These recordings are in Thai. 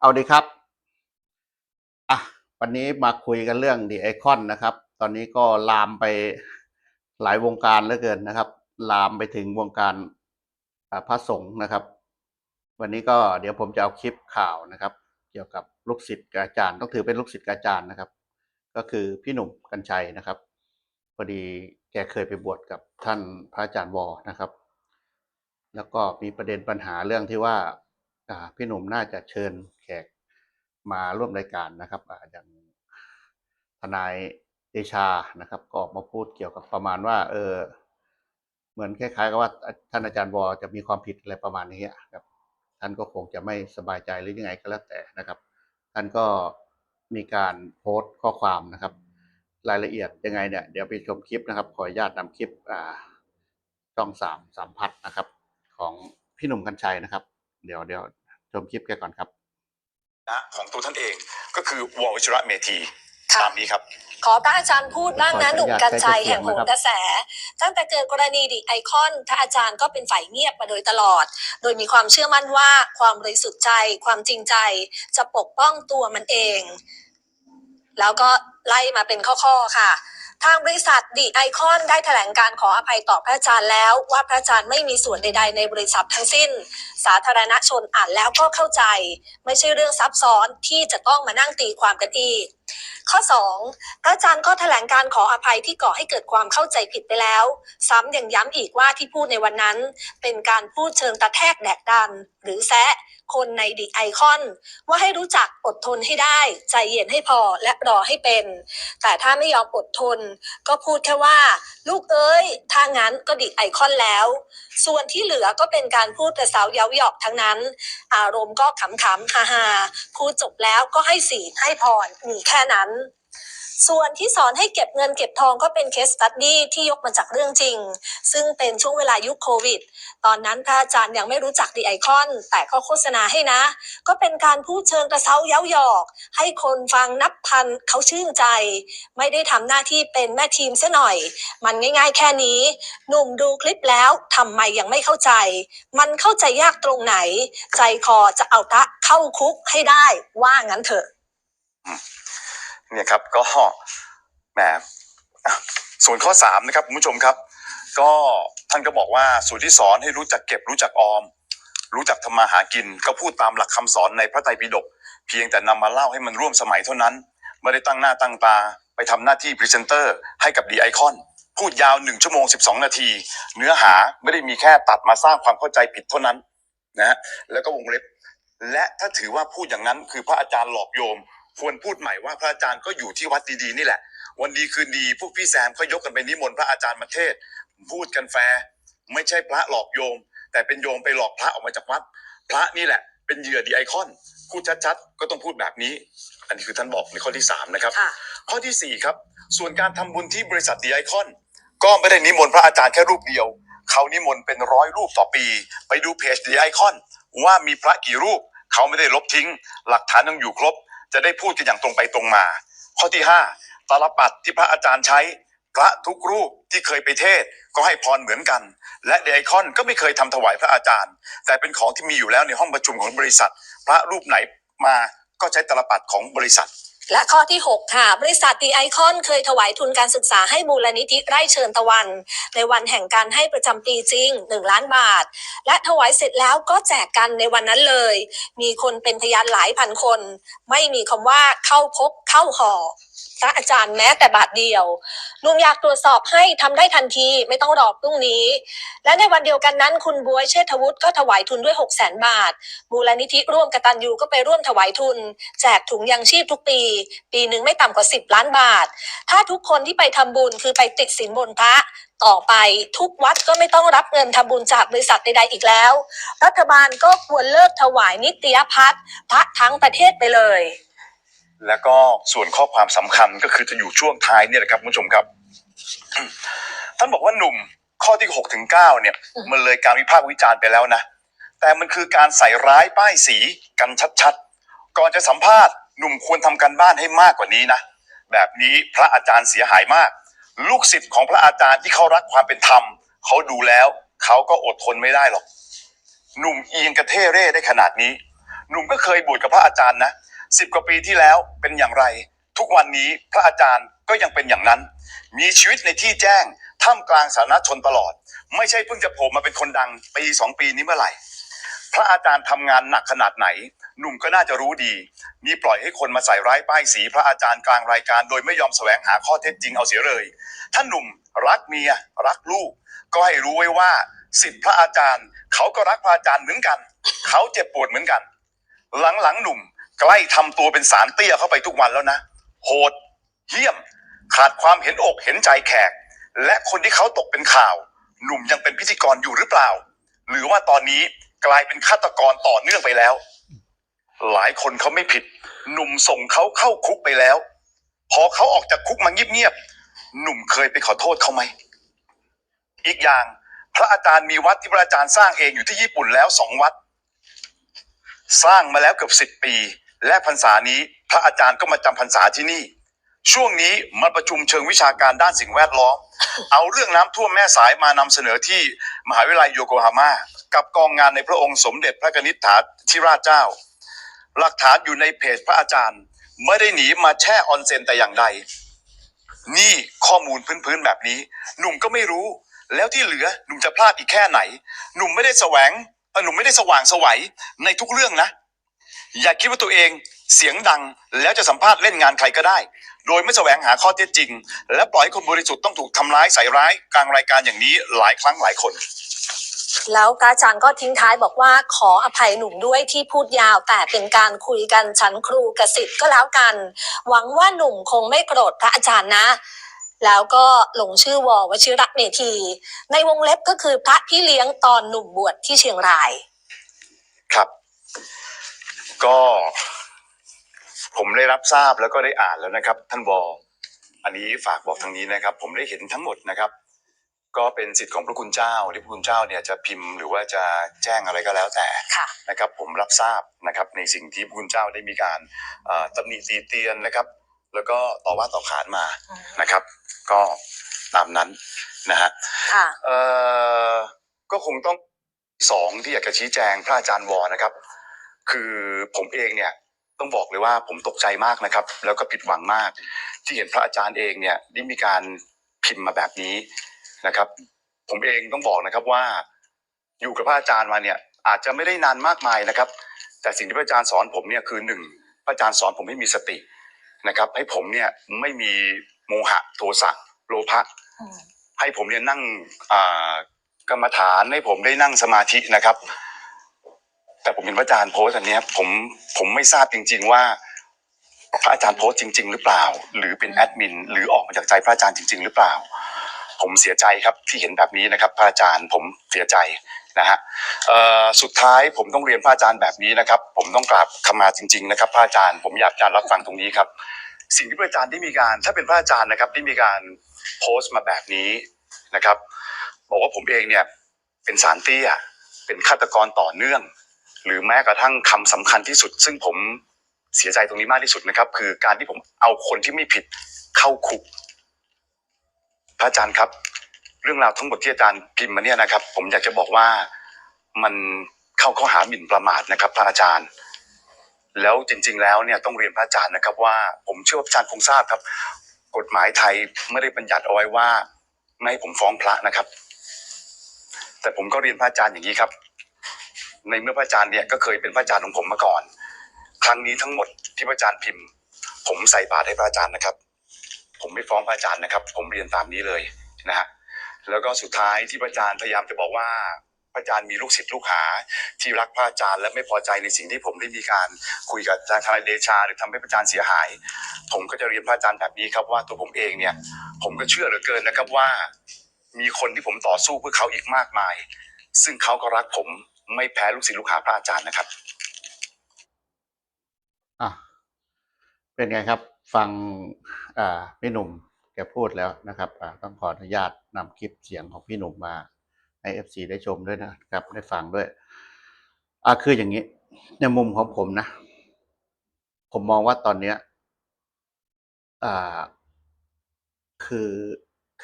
เอาดีครับอะวันนี้มาคุยกันเรื่องดีไอคอนนะครับ ตอนนี้ก็ลามไปหลายวงการเหลือเกินนะครับ ลามไปถึงวงการพระสงฆ์นะครับ วันนี้ก็เดี๋ยวผมจะเอาคลิปข่าวนะครับ เกี่ยวกับลูกศิษย์อาจารย์ต้องถือเป็นลูกศิษย์อาจารย์นะครับ ก็คือพี่หนุ่มกัญชัยนะครับพอดีแกเคยไปบวชกับท่านพระอาจารย์วอนะครับ แล้วก็มีประเด็นปัญหาเรื่องที่ว่า พี่หนุ่มน่าจะเชิญแขกมาร่วมรายการนะครับอย่างทนายเดชานะครับ ก็ออกมาพูดเกี่ยวกับประมาณว่า เออ เหมือนคล้ายๆกับว่าท่านอาจารย์วอจะมีความผิดอะไรประมาณนี้ครับ ท่านก็คงจะไม่สบายใจหรือยังไงก็แล้วแต่นะครับ ท่านก็มีการโพสต์ข้อความนะครับ รายละเอียดยังไงเนี่ยเดี๋ยวไปชมคลิปนะครับ ขออนุญาตนำคลิปอ่าช่องสามสามพัดนะครับ ของพี่หนุ่มกัญชัยนะครับ เดี๋ยวเดี๋ยวชมคลิปแกก่อนครับนะของตัวท่านเองก็คือวอลวชิระเมธีค่ะตามนี้ครับ ขอพระอาจารย์พูดบ้างนะขออนุญาตหนุ่มกัญชัยใช้เสีแห่ยงงโหนะครับนกระแส ตั้งแต่เกิดกรณีดิไอคอนพระอาจารย์ก็เป็นฝ่ายเงียบมาโดยตลอด โดยมีความเชื่อมั่นว่าความบริสุทธิ์ใจ ความจริงใจ จะปกป้องตัวมันเอง แล้วก็ไล่มาเป็นข้อๆค่ะ ทางบริษัทดีไอคอนได้แถลงการขออภัยต่อพระอาจารย์แล้ว ว่าพระอาจารย์ไม่มีส่วนใด ๆ ในบริษัททั้งสิ้น สาธารณชนอ่านแล้วก็เข้าใจ ไม่ใช่เรื่องซับซ้อนที่จะต้องมานั่งตีความกันอีก ข้อ 2 พระอาจารย์ก็แถลงการขออภัยที่ก่อให้เกิดความเข้าใจผิดไปแล้ว ซ้ำยังย้ำอีกว่าที่พูดในวันนั้น เป็นการพูดเชิงตะแทกแดกดัน หรือแซะคนในดีไอคอน ว่าให้รู้จักอดทนให้ได้ ใจเย็นให้พอและรอให้เป็น แต่ถ้าไม่ยอมอดทน ก็พูดแค่ว่า ลูกเอ้ย ถ้างั้นก็ดิไอคอนแล้ว ส่วนที่เหลือก็เป็นการพูดแต่สาวเย้าหยอกทั้งนั้น อารมณ์ก็ขำๆฮาๆพูดจบแล้วก็ให้สีให้พรมีแค่นั้น ส่วนที่สอนให้เก็บเงินเก็บทองก็เป็นเคสตัดดี้ที่ยกมาจากเรื่องจริง ซึ่งเป็นช่วงเวลายุคโควิด ตอนนั้นพระอาจารย์ยังไม่รู้จักดีไอคอน แต่ก็โฆษณาให้นะ ก็เป็นการพูดเชิงกระเซ้าเย้าหยอก ให้คนฟังนับพันเขาชื่นใจ ไม่ได้ทำหน้าที่เป็นแม่ทีมซะหน่อย มันง่าย ๆ แค่นี้ หนุ่มดูคลิปแล้วทำไมยังไม่เข้าใจ มันเข้าใจยากตรงไหน ใจคอจะเอาพระเข้าคุกให้ได้ว่างั้นเถอะ เนี่ยครับก็แหมส่วนข้อสามนะครับคุณผู้ชมครับ ก็ท่านก็บอกว่าส่วนที่สอนให้รู้จักเก็บรู้จักออม รู้จักทำมาหากิน ก็พูดตามหลักคำสอนในพระไตรปิฎกเพียงแต่นำมาเล่าให้มันร่วมสมัยเท่านั้น ไม่ได้ตั้งหน้าตั้งตา ไปทำหน้าที่พรีเซนเตอร์ให้กับดีไอคอนพูดยาว1ชั่วโมง12นาที เนื้อหาไม่ได้มีแค่ตัดมาสร้างความเข้าใจผิดเท่านั้นนะฮะแล้วก็วงเล็บ และถ้าถือว่าพูดอย่างนั้นคือพระอาจารย์หลอกโยม ควรพูดใหม่ว่าพระอาจารย์ก็อยู่ที่วัดดีๆนี่แหละ วันดีคืนดีพวกพี่แซมก็ยกกันไปนิมนต์พระอาจารย์มาเทศน์พูดกันแฟร์ไม่ใช่พระหลอกโยม แต่เป็นโยมไปหลอกพระออกมาจากวัด พระนี่แหละ เป็นเหยื่อดีไอคอนพูดชัดๆ ก็ต้องพูดแบบนี้ อันนี้คือท่านบอกในข้อที่สามนะครับ ค่ะ ข้อที่สี่ครับ ส่วนการทำบุญที่บริษัทดีไอคอน ก็ไม่ได้นิมนต์พระอาจารย์แค่รูปเดียว เขานิมนต์เป็นร้อยรูปต่อปี ไปดูเพจดีไอคอนว่ามีพระกี่รูป เขาไม่ได้ลบทิ้ง หลักฐานยังอยู่ครบ จะได้พูดกันอย่างตรงไปตรงมา ข้อที่ห้าตาลปัดที่พระอาจารย์ใช้ พระทุกรูปที่เคยไปเทศก็ให้พรเหมือนกัน และเดไอคอนก็ไม่เคยทำถวายพระอาจารย์ แต่เป็นของที่มีอยู่แล้วในห้องประชุมของบริษัท พระรูปไหนมาก็ใช้ตาลปัดของบริษัท และข้อที่ 6 ค่ะ บริษัทดีไอคอนเคยถวายทุนการศึกษาให้มูลนิธิไร่เชิญตะวัน ในวันแห่งการให้ประจำปีจริง 1 ล้านบาท และถวายเสร็จแล้วก็แจกกันในวันนั้นเลย มีคนเป็นพยานหลายพันคน ไม่มีคำว่าเข้าพบ เข้าห่อพระอาจารย์แม้แต่บาทเดียวลุงอยากตรวจสอบให้ทำได้ทันทีไม่ต้องรอพรุ่งนี้ และในวันเดียวกันนั้น คุณบวยเชษฐวุฒิก็ถวายทุนด้วย 6 0 0 0 0 0บาทมูลนิธิร่วมกตัญญูก็ไปร่วมถวายทุน แจกถุงยังชีพทุกปี ปีหนึ่งไม่ต่ำกว่า 10 ล้านบาท ถ้าทุกคนที่ไปทำบุญคือไปติดสินบนพระต่อไปทุกวัดก็ไม่ต้องรับเงินทำบุญจากบริษัทใดๆอีกแล้ว รัฐบาลก็ควรเลิกถวายนิตยพัฒน์พระทั้งประเทศไปเลย แล้วก็ส่วนข้อความสำคัญก็คือจะอยู่ช่วงท้ายเนี่ยนะครับคุณผู้ชมครับ ท่านบอกว่าหนุ่มข้อที่6ถึง9เนี่ยอืมมันเลยการวิพากษ์วิจารณ์ไปแล้วนะ แต่มันคือการใส่ร้ายป้ายสีกันชัดๆ ก่อนจะสัมภาษณ์หนุ่มควรทำการบ้านให้มากกว่านี้นะ แบบนี้พระอาจารย์เสียหายมาก ลูกศิษย์ของพระอาจารย์ที่เขารักความเป็นธรรม เขาดูแล้วเขาก็อดทนไม่ได้หรอก หนุ่มเอียงกระเท่เร่ได้ขนาดนี้ หนุ่มก็เคยบวชกับพระอาจารย์นะ สิบกว่าปีที่แล้วเป็นอย่างไร ทุกวันนี้พระอาจารย์ก็ยังเป็นอย่างนั้น มีชีวิตในที่แจ้งท่ามกลางสาธารณชนตลอด ไม่ใช่เพิ่งจะโผล่มาเป็นคนดังปีสองปีนี้เมื่อไหร่ พระอาจารย์ทำงานหนักขนาดไหน หนุ่มก็น่าจะรู้ดี นี่ปล่อยให้คนมาใส่ร้ายป้ายสีพระอาจารย์กลางรายการ โดยไม่ยอมแสวงหาข้อเท็จจริงเอาเสียเลยท่านหนุ่มรักเมียรักลูก ก็ให้รู้ไว้ว่าสิทธิพระอาจารย์ เขาก็รักพระอาจารย์เหมือนกัน เขาเจ็บปวดเหมือนกัน หลังๆหนุ่ม ใกล้ทำตัวเป็นสารเตี้ยเข้าไปทุกวันแล้วนะโหดเหี้ยม ขาดความเห็นอกเห็นใจแขก และคนที่เขาตกเป็นข่าว หนุ่มยังเป็นพิธีกรอยู่หรือเปล่า หรือว่าตอนนี้กลายเป็นฆาตกรต่อเนื่องไปแล้ว หลายคนเขาไม่ผิด หนุ่มส่งเขาเข้าคุกไปแล้ว พอเขาออกจากคุกมาเงียบๆหนุ่มเคยไปขอโทษเขาไหมอีกอย่างพระอาจารย์มีวัดที่พระอาจารย์สร้างเองอยู่ที่ญี่ปุ่นแล้วสองวัด สร้างมาแล้วเกือบสิบปี และพรรษานี้พระอาจารย์ก็มาจำพรรษาที่นี่ ช่วงนี้มาประชุมเชิงวิชาการด้านสิ่งแวดล้อม เอาเรื่องน้ำท่วมแม่สายมานำเสนอที่มหาวิทยาลัยโยโกฮาม่ากับกองงานในพระองค์สมเด็จพระนิษฐาธิราชเจ้า หลักฐานอยู่ในเพจพระอาจารย์ ไม่ได้หนีมาแช่ออนเซ็นแต่อย่างใด นี่ข้อมูลพื้นๆแบบนี้ หนุ่มก็ไม่รู้ แล้วที่เหลือหนุ่มจะพลาดอีกแค่ไหน หนุ่มไม่ได้แสวงเอ่อหนุ่มไม่ได้สว่างไสวัยในทุกเรื่องนะ อย่าคิดว่าตัวเองเสียงดังแล้วจะสัมภาษณ์เล่นงานใครก็ได้ โดยไม่แสวงหาข้อเท็จจริง และปล่อยให้คนบริสุทธิ์ต้องถูกทำร้ายใส่ร้ายกลางรายการอย่างนี้หลายครั้งหลายคน แล้วพระอาจารย์ก็ทิ้งท้ายบอกว่าขออภัยหนุ่มด้วยที่พูดยาว แต่เป็นการคุยกันชั้นครูกสิทธิ์ก็แล้วกัน หวังว่าหนุ่มคงไม่โกรธพระอาจารย์นะ แล้วก็ลงชื่อวอวชิระเมธี ในวงเล็บก็คือพระพี่เลี้ยงตอนหนุ่มบวชที่เชียงรายครับ ก็ผมได้รับทราบแล้วก็ได้อ่านแล้วนะครับ ท่านวออันนี้ฝากบอกทางนี้นะครับ ผมได้เห็นทั้งหมดนะครับ ก็เป็นสิทธิ์ของพระคุณเจ้าที่พระคุณเจ้าเนี่ยจะพิมพ์หรือว่าจะแจ้งอะไรก็แล้วแต่ค่ะนะครับ ผมรับทราบนะครับในสิ่งที่พระคุณเจ้าได้มีการเอ่อตำหนิตีเตียนนะครับ แล้วก็ต่อว่าต่อขานมานะครับ ก็ตามนั้นนะฮะ ค่ะ เอ่อก็คงต้องสองที่อยากจะชี้แจงพระอาจารย์วอนะครับ คือผมเองเนี่ยต้องบอกเลยว่าผมตกใจมากนะครับ แล้วก็ผิดหวังมาก ที่เห็นพระอาจารย์เองเนี่ยได้มีการพิมพ์มาแบบนี้นะครับ ผมเองต้องบอกนะครับว่า อยู่กับพระอาจารย์มาเนี่ยอาจจะไม่ได้นานมากมายนะครับ แต่สิ่งที่พระอาจารย์สอนผมเนี่ยคือหนึ่งพระอาจารย์สอนผมให้มีสตินะครับ ให้ผมเนี่ยไม่มีโมหะโทสะโลภะให้ผมเนี่ยนั่งอ่ากรรมฐานให้ผมได้นั่งสมาธินะครับ แต่ผมเห็นพระอาจารย์โพสต์อันเนี้ยผมผมไม่ทราบจริง ๆ ว่าพระอาจารย์โพสต์จริง ๆ หรือเปล่า หรือเป็นแอดมินหรือออกมาจากใจพระอาจารย์จริง ๆ หรือเปล่า ผมเสียใจครับที่เห็นแบบนี้นะครับ พระอาจารย์ผมเสียใจนะฮะเอ่อสุดท้ายผมต้องเรียนพระอาจารย์แบบนี้นะครับ ผมต้องกราบขมาจริง ๆ นะครับ พระอาจารย์ผมอยากจะรับฟังตรงนี้ครับ สิ่งที่พระอาจารย์ได้มีการ ถ้าเป็นพระอาจารย์นะครับได้มีการโพสต์มาแบบนี้นะครับ บอกว่าผมเองเนี่ยเป็นสารเตี้ยเป็นฆาตกรต่อเนื่อง หรือแม้กระทั่งคำสำคัญที่สุด ซึ่งผมเสียใจตรงนี้มากที่สุดนะครับ คือการที่ผมเอาคนที่ไม่ผิดเข้าคุก พระอาจารย์ครับ เรื่องราวทั้งหมดที่อาจารย์พิมพ์มาเนี่ยนะครับ ผมอยากจะบอกว่ามันเข้าข้อหาหมิ่นประมาทนะครับ พระอาจารย์ แล้วจริง ๆ แล้วเนี่ยต้องเรียนพระอาจารย์นะครับ ว่าผมเชื่อว่าอาจารย์คงทราบครับ กฎหมายไทยไม่ได้บัญญัติเอาไว้ว่า ไม่ให้ผมฟ้องพระนะครับ แต่ผมก็เรียนพระอาจารย์อย่างนี้ครับ ในเมื่อพระอาจารย์เนี่ยก็เคยเป็นพระอาจารย์ของผมมาก่อน ครั้งนี้ทั้งหมดที่พระอาจารย์พิมพ์ ผมใส่บาตรให้พระอาจารย์นะครับ ผมไม่ฟ้องพระอาจารย์นะครับ ผมเรียนตามนี้เลยนะฮะแล้วก็สุดท้ายที่พระอาจารย์พยายามจะบอกว่าพระอาจารย์มีลูกศิษย์ลูกหา ที่รักพระอาจารย์และไม่พอใจในสิ่งที่ผมได้มีการคุยกับอาจารย์ทนายเดชา หรือทำให้พระอาจารย์เสียหาย ผมก็จะเรียนพระอาจารย์แบบนี้ครับว่าตัวผมเองเนี่ย ผมก็เชื่อเหลือเกินนะครับว่า มีคนที่ผมต่อสู้เพื่อเขาอีกมากมาย ซึ่งเขาก็รักผม ไม่แพ้ลูกศิษย์ลูกหาพระอาจารย์นะครับอะเป็นไงครับ ฟังอ่าพี่หนุ่มแกพูดแล้วนะครับต้องขออนุญาตนำคลิปเสียงของพี่หนุ่มมาให้เอฟซีได้ชมด้วยนะครับ ได้ฟังด้วยอ่าคืออย่างนี้ ในมุมของผมนะ ผมมองว่าตอนเนี้ยอ่าคือ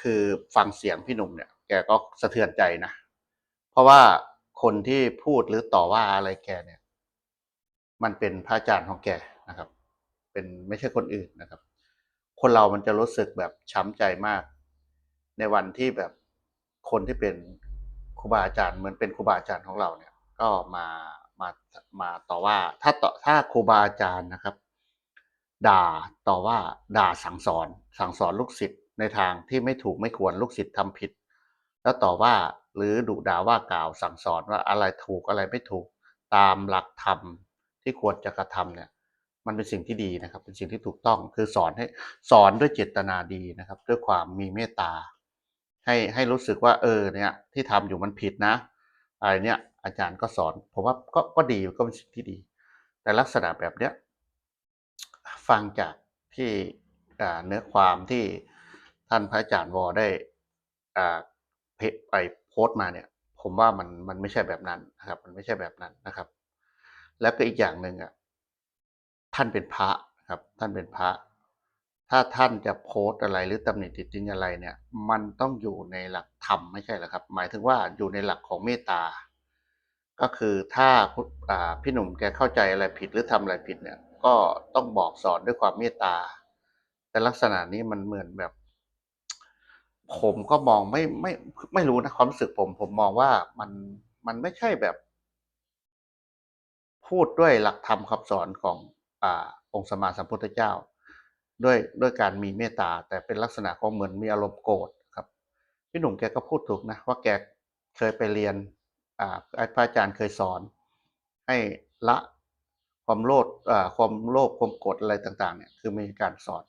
คือฟังเสียงพี่หนุ่มเนี่ย แกก็สะเทือนใจนะ เพราะว่า คนที่พูดหรือต่อว่าอะไรแกเนี่ย มันเป็นพระอาจารย์ของแกนะครับ เป็นไม่ใช่คนอื่นนะครับ คนเรามันจะรู้สึกแบบช้ำใจมาก ในวันที่แบบคนที่เป็นครูบาอาจารย์เหมือนเป็นครูบาอาจารย์ของเราเนี่ย ก็มามามาต่อว่า ถ้าต่อถ้าครูบาอาจารย์นะครับ ด่าต่อว่าด่าสั่งสอน สั่งสอนลูกศิษย์ในทางที่ไม่ถูกไม่ควรลูกศิษย์ทำผิด แล้วต่อว่า หรือดุด่าว่ากล่าวสั่งสอนว่าอะไรถูกอะไรไม่ถูกตามหลักธรรมที่ควรจะกระทำเนี่ยมันเป็นสิ่งที่ดีนะครับ เป็นสิ่งที่ถูกต้องคือสอนให้สอนด้วยเจตนาดีนะครับ ด้วยความมีเมตตา ให้ให้รู้สึกว่าเออเนี่ยที่ทำอยู่มันผิดนะอะไรเนี่ยอาจารย์ก็สอน ผมว่าก็ก็ดีก็เป็นสิ่งที่ดี แต่ลักษณะแบบเนี้ยฟังจากที่เนื้อความที่ท่านพระอาจารย์วอได้อ่าเพไป โพสต์มาเนี่ย ผมว่ามันมันไม่ใช่แบบนั้นนะครับ มันไม่ใช่แบบนั้นนะครับ แล้วก็อีกอย่างหนึ่งอะท่านเป็นพระครับ ท่านเป็นพระ ถ้าท่านจะโพสต์อะไรหรือตำหนิติดติงอะไรเนี่ย มันต้องอยู่ในหลักธรรมไม่ใช่เหรอครับ หมายถึงว่าอยู่ในหลักของเมตตาก็คือถ้าพุทธอ่าพี่หนุ่มแกเข้าใจอะไรผิดหรือทำอะไรผิดเนี่ย ก็ต้องบอกสอนด้วยความเมตตา แต่ลักษณะนี้มันเหมือนแบบ ผมก็มองไม่ไม่ไม่รู้นะความรู้สึกผม ผมมองว่ามันมันไม่ใช่แบบ พูดด้วยหลักธรรมคำสอนของอ่าองค์สมมาสัมพุทธเจ้า ด้วยด้วยการมีเมตตา แต่เป็นลักษณะของเหมือนมีอารมณ์โกรธครับ พี่หนุ่มแกก็พูดถูกนะ ว่าแกเคยไปเรียนอ่าพระอาจารย์เคยสอน ให้ละความโลภอ่าความโลภความโกรธอะไรต่าง ๆ เนี่ย คือมีการสอน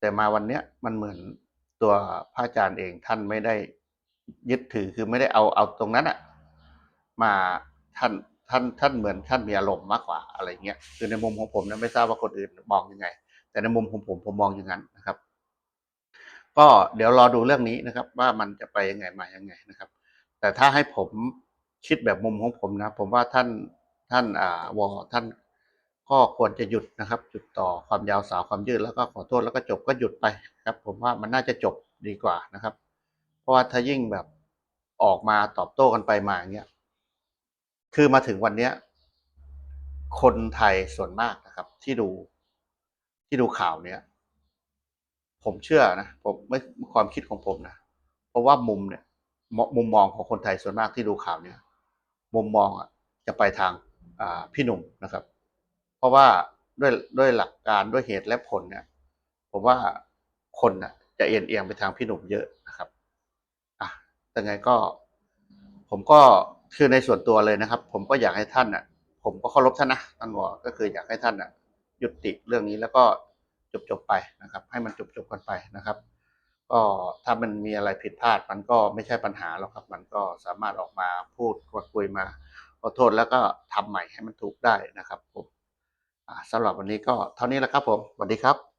แต่มาวันเนี้ยมันเหมือน ตัวพระอาจารย์เองท่านไม่ได้ยึดถือคือไม่ได้เอาเอาตรงนั้นอะมาท่านท่านท่านเหมือนท่านมีอารมณ์มากกว่าอะไรเงี้ยคือในมุมของผมนะไม่ทราบว่าคนอื่นมองยังไง แต่ในมุมของผมผมมองอย่างนั้นนะครับ ก็เดี๋ยวรอดูเรื่องนี้นะครับ ว่ามันจะไปยังไงมายังไงนะครับ แต่ถ้าให้ผมคิดแบบมุมของผมนะ ผมว่าท่านท่านอ่าวอท่าน ก็ควรจะหยุดนะครับหยุดต่อความยาวสาวความยืดแล้วก็ขอโทษแล้วก็จบก็หยุดไปครับ ผมว่ามันน่าจะจบดีกว่านะครับ เพราะว่าถ้ายิ่งแบบออกมาตอบโต้กันไปมาอย่างเงี้ยคือมาถึงวันเนี้ยคนไทยส่วนมากนะครับ ที่ดูที่ดูข่าวเนี้ยผมเชื่อนะผมไม่ความคิดของผมนะเพราะว่ามุมเนี่ยมุมมองของคนไทยส่วนมากที่ดูข่าวเนี่ย มุมมองอะจะไปทางอ่าพี่หนุ่มนะครับ เพราะว่าด้วยด้วยหลักการด้วยเหตุและผลเนี่ย ผมว่าคนน่ะ จะเอียงเอียงไปทางพี่หนุ่มเยอะนะครับอะแต่ไงก็ ผมก็คือในส่วนตัวเลยนะครับ ผมก็อยากให้ท่านน่ะ ผมก็เคารพท่านนะท่านวอก็คืออยากให้ท่านน่ะยุติเรื่องนี้แล้วก็จบจบไปนะครับ ให้มันจบจบกันไปนะครับ ก็ถ้ามันมีอะไรผิดพลาดมันก็ไม่ใช่ปัญหาหรอกครับ มันก็สามารถออกมาพูดคุยมาขอโทษแล้วก็ทำใหม่ให้มันถูกได้นะครับผม สำหรับวันนี้ก็เท่านี้แหละครับผมสวัสดีครับ